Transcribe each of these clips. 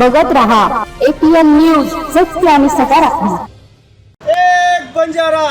बघत रहा. APN news सत्य आणि सकारात्मक. एक बंजारा.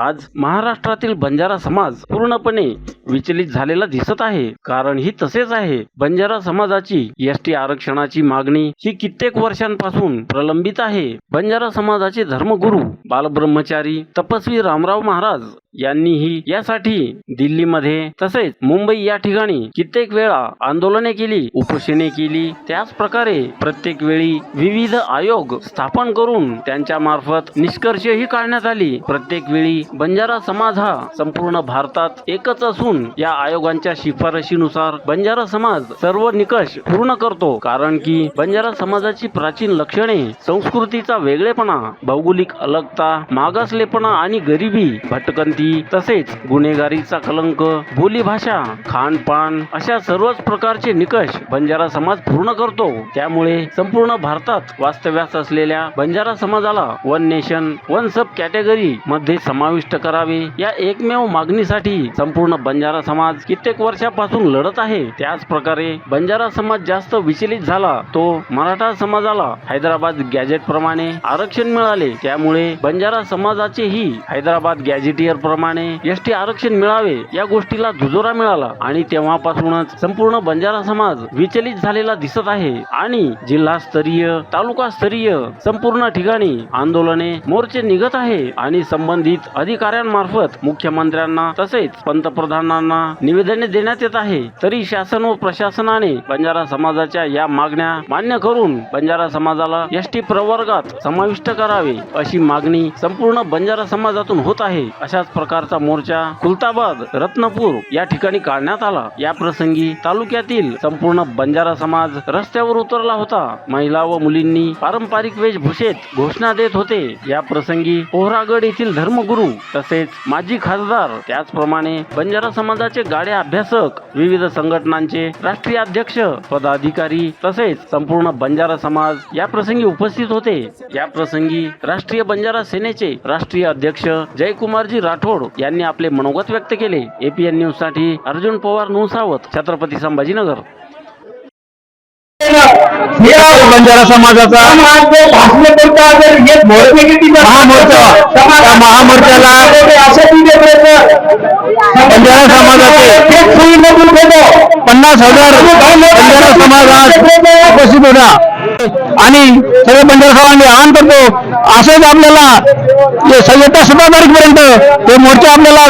आज महाराष्ट्रातील बंजारा समाज पूर्णपणे विचलित झालेला दिसत आहे. कारण ही तसेच आहे. बंजारा समाजाची एस टी आरक्षणाची मागणी ही कित्येक वर्षांपासून प्रलंबित आहे. बंजारा समाजाचे धर्मगुरू बालब्रह्मचारी तपस्वी रामराव महाराज यांनीही यासाठी दिल्लीमध्ये तसेच मुंबई या ठिकाणी कित्येक वेळा आंदोलने केली उपोषणे केली. त्याच प्रकारे प्रत्येक वेळी विविध आयोग स्थापन करून त्यांच्या मार्फत निष्कर्षही काढण्यात आली. प्रत्येक वेळी बंजारा समाज हा संपूर्ण भारतात एकच असून या आयोगांच्या शिफारशीनुसार बंजारा समाज सर्व निकष पूर्ण करतो. कारण की बंजारा समाजाची प्राचीन लक्षणे संस्कृतीचा वेगळेपणा भौगोलिक अलगता मागासलेपणा आणि गरिबी भटकंती तसेच गुन्हेगारीचा कलंक बोलीभाषा खानपान अशा सर्वच प्रकारचे निकष बंजारा समाज पूर्ण करतो. त्यामुळे संपूर्ण भारतात वास्तव्यास असलेल्या बंजारा समाजाला one nation one sub category मध्ये समाविष्ट करावे. या एकमेव मागणीसाठी संपूर्ण बंजारा बंजारा समाज कित्येक वर्षापासून लढत आहे. त्याच प्रकारे बंजारा समाज जास्त विचलित झाला तो मराठा समाजाला हैदराबाद गॅजेट प्रमाणे आरक्षण मिळाले. त्यामुळे बंजारा समाजाचेही हैदराबाद गॅजेटियर प्रमाणे एस टी आरक्षण मिळावे या गोष्टीला दुजोरा मिळाला. आणि तेव्हापासूनच संपूर्ण बंजारा समाज विचलित झालेला दिसत आहे. आणि जिल्हास्तरीय तालुका स्तरीय संपूर्ण ठिकाणी आंदोलने मोर्चे निघत आहे. आणि संबंधित अधिकाऱ्यांमार्फत मुख्यमंत्र्यांना तसेच पंतप्रधान पंतप्रधानांना निवेदने देण्यात येत आहे. तरी शासन व प्रशासनाने बंजारा समाजाच्या या मागण्या मान्य करून बंजारा समाजाला एस टी प्रवर्गात समाविष्ट करावे अशी मागणी संपूर्ण बंजारा समाजातून होत आहे. अशाच प्रकारचा मोर्चा खुलताबाद रत्नपूर या ठिकाणी काढण्यात आला. या प्रसंगी तालुक्यातील संपूर्ण बंजारा समाज रस्त्यावर उतरला होता. महिला व मुलींनी पारंपरिक वेशभूषेत घोषणा देत होते. या प्रसंगी पोहरागड येथील धर्मगुरू तसेच माजी खासदार त्याचप्रमाणे बंजारा समाजाचे गाडे अभ्यासक विविध संघटनांचे राष्ट्रीय अध्यक्ष पदाधिकारी तसेच संपूर्ण बंजारा समाज या प्रसंगी उपस्थित होते. या प्रसंगी राष्ट्रीय बंजारा सेनेचे राष्ट्रीय अध्यक्ष जयकुमारजी राठोड यांनी आपले मनोगत व्यक्त केले. एपीएन न्यूजसाठी अर्जुन पवार नुसावत छत्रपती संभाजीनगर. बंजारा समाजाचा. महामोर्चा. त्या महामोर्चाला बंजारा समाजाचे पन्नास हजार बंजारा समाजात उपस्थित होता. आणि सगळे बंजारा समाजाने आवाहन करतो असंच आपल्याला सव्वीस सतरा तारीखपर्यंत हे मोर्चा आपल्याला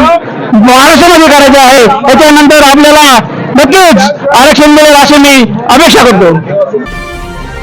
महाराष्ट्रामध्ये करायचे आहे. त्याच्यानंतर आपल्याला नक्कीच आरक्षण मिळेल अशी मी अपेक्षा करतो.